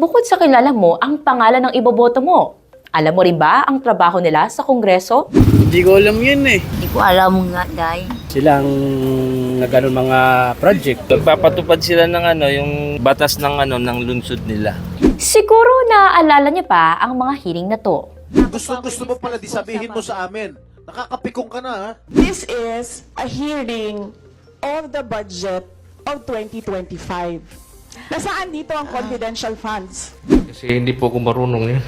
Bukod sa kilala mo ang pangalan ng iboboto mo, alam mo rin ba ang trabaho nila sa Kongreso? Hindi ko alam yun eh. Hindi ko alam nga, Day. Silang nagano mga project. Nagpapatupad sila ng ano, yung batas ng ano ng lungsod nila. Siguro naaalala niyo pa ang mga hearing na to. Gusto gusto mo pala di sabihin mo sa amin. Nakakapikong ka na ha. This is a hearing of the budget of 2025. Nasaan dito ang confidential funds? Kasi hindi po ako marunong yan.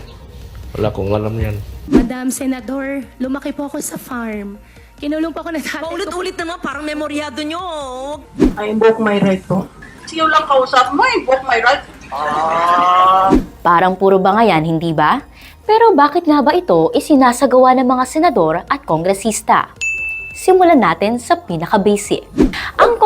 Wala akong alam yan. Madam Senador, lumaki po ako sa farm. Kinulong po ako ng tatay ko. Paulit-ulit naman, parang memoryado nyo. I invoke my right po. Siyo lang kausap mo, invoke my right. Parang puro bangayan, hindi ba? Pero bakit nga ba ito isinasagawa ng mga senador at kongresista? Simulan natin sa pinaka-basic.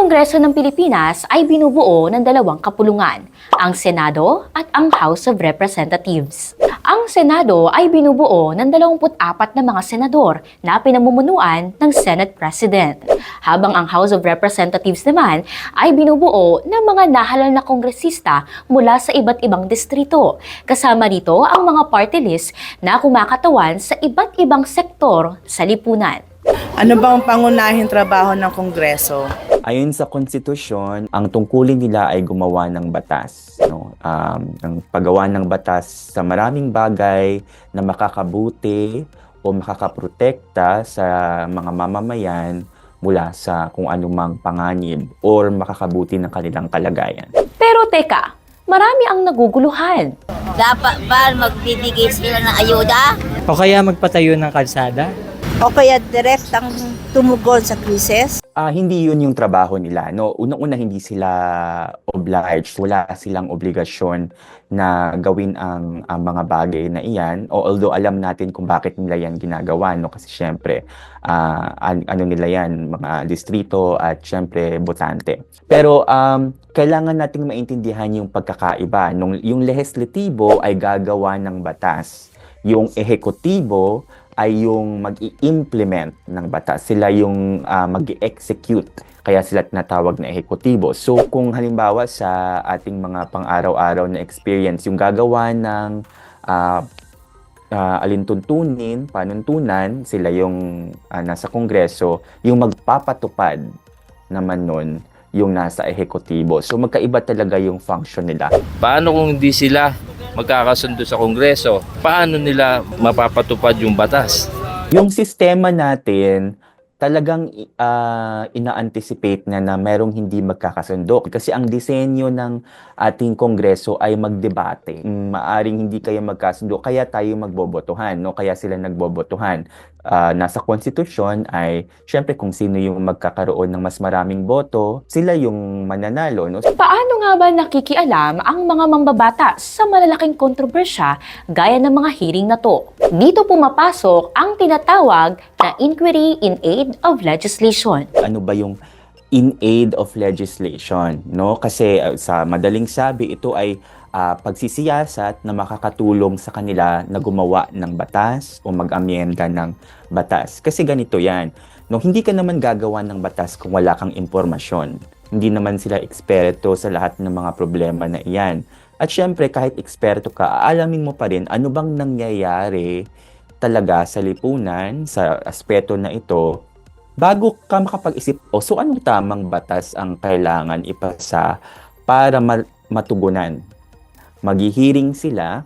Kongreso ng Pilipinas ay binubuo ng dalawang kapulungan, ang Senado at ang House of Representatives. Ang Senado ay binubuo ng 24 na mga senador na pinamumunuan ng Senate President, habang ang House of Representatives naman ay binubuo ng mga nahalal na kongresista mula sa iba't ibang distrito. Kasama rito ang mga party list na kumakatawan sa iba't ibang sektor sa lipunan. Ano ba ang pangunahing trabaho ng Kongreso? Ayon sa konstitusyon, ang tungkulin nila ay gumawa ng batas. No? Um, ang paggawa ng batas sa maraming bagay na makakabuti o makakaprotekta sa mga mamamayan mula sa kung anumang panganib or makakabuti ng kanilang kalagayan. Pero teka, marami ang naguguluhan. Dapat ba magbibigay sila ng ayuda? O kaya magpatayo ng kalsada? O kaya direktang tumugon sa krisis? Ah, hindi yun yung trabaho nila. No, unang-una hindi sila obliged, wala silang obligasyon na gawin ang, ang mga bagay na iyan. O although alam natin kung bakit nila yan ginagawa, no, kasi syempre ah, an- ano nila yan, mga distrito at syempre botante. Pero um, kailangan nating maintindihan yung pagkakaiba. Nung, yung legislatibo ay gagawa ng batas. Yung ehekutibo ay yung mag-i-implement ng batas. Sila yung ah, mag-i-execute. Kaya sila tinatawag na ehekutibo. So kung halimbawa sa ating mga pang-araw-araw na experience, yung gagawa ng ah, ah, alintuntunin, panuntunan, sila yung ah, nasa kongreso, yung magpapatupad naman nun, yung nasa ehekutibo. So magkaiba talaga yung function nila. Paano kung hindi sila magkakasundo sa kongreso? Paano nila mapapatupad yung batas? Yung sistema natin, talagang ah, ina-anticipate na na merong hindi magkakasundo. Kasi ang disenyo ng ating kongreso ay magdebate. Maaring hindi kayo magkasundo, kaya tayo magbobotohan, no? Kaya sila nagbobotohan. Ah, nasa konstitusyon ay, syempre kung sino yung magkakaroon ng mas maraming boto, sila yung mananalo, no? Paano nga ba nakikialam ang mga mambabatas sa malalaking kontrobersya gaya ng mga hearing na to? Dito pumapasok ang tinatawag na Inquiry in Aid of Legislation. ano ba yung in aid of legislation, no? Kasi uh, sa madaling sabi, ito ay ah, pagsisiyasat na makakatulong sa kanila na gumawa ng batas o mag-amyenda ng batas. Kasi ganito 'yan. No, hindi ka naman gagawa ng batas kung wala kang impormasyon. Hindi naman sila eksperto sa lahat ng mga problema na iyan. At syempre, kahit eksperto ka, aalamin mo pa rin ano bang nangyayari talaga sa lipunan, sa aspeto na ito, bago ka makapag-isip, o so anong tamang batas ang kailangan ipasa para ma- matugunan? Maghihiring sila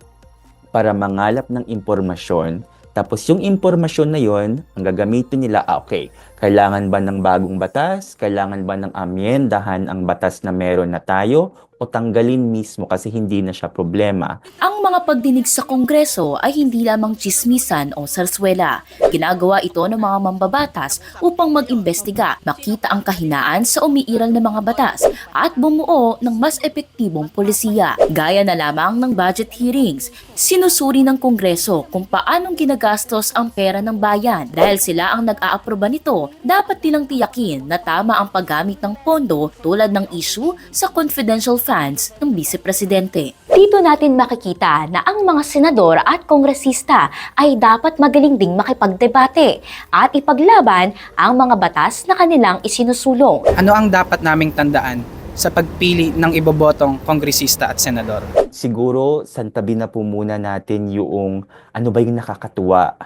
para mangalap ng impormasyon, tapos yung impormasyon na yon, ang gagamitin nila, ah, okay, kailangan ba ng bagong batas? Kailangan ba ng amyendahan ang batas na meron na tayo? O tanggalin mismo kasi hindi na siya problema? Ang mga pagdinig sa Kongreso ay hindi lamang chismisan o sarswela. Ginagawa ito ng mga mambabatas upang mag-imbestiga, makita ang kahinaan sa umiiral na mga batas at bumuo ng mas epektibong polisiya. Gaya na lamang ng budget hearings, sinusuri ng Kongreso kung paanong ginagastos ang pera ng bayan. Dahil sila ang nag-aaproba nito, dapat nilang tiyakin na tama ang paggamit ng pondo tulad ng issue sa confidential funds ng Vice Presidente. Dito natin makikita na ang mga senador at kongresista ay dapat magaling ding makipagdebate at ipaglaban ang mga batas na kanilang isinusulong. Ano ang dapat naming tandaan sa pagpili ng ibobotong kongresista at senador. Siguro, santabi na po muna natin yung ano ba yung nakakatuwa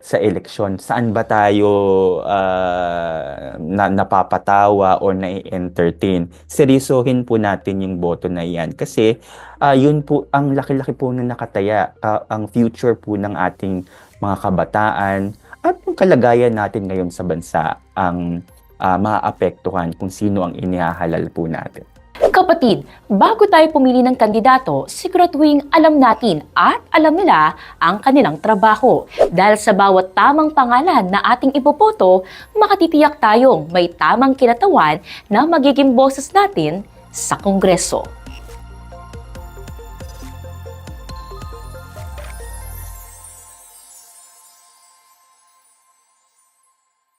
sa eleksyon. Saan ba tayo ah, na, napapatawa or na-entertain? Seryosohin po natin yung boto na yan. Kasi ah, yun po, ang laki-laki po na nakataya. ah, ang future po ng ating mga kabataan at yung kalagayan natin ngayon sa bansa ang ah, maapektuhan kung sino ang inihahalal po natin. Kapatid, bago tayo pumili ng kandidato, siguraduhin alam natin at alam nila ang kanilang trabaho. Dahil sa bawat tamang pangalan na ating ipopoto, makatitiyak tayong may tamang kinatawan na magiging boses natin sa Kongreso.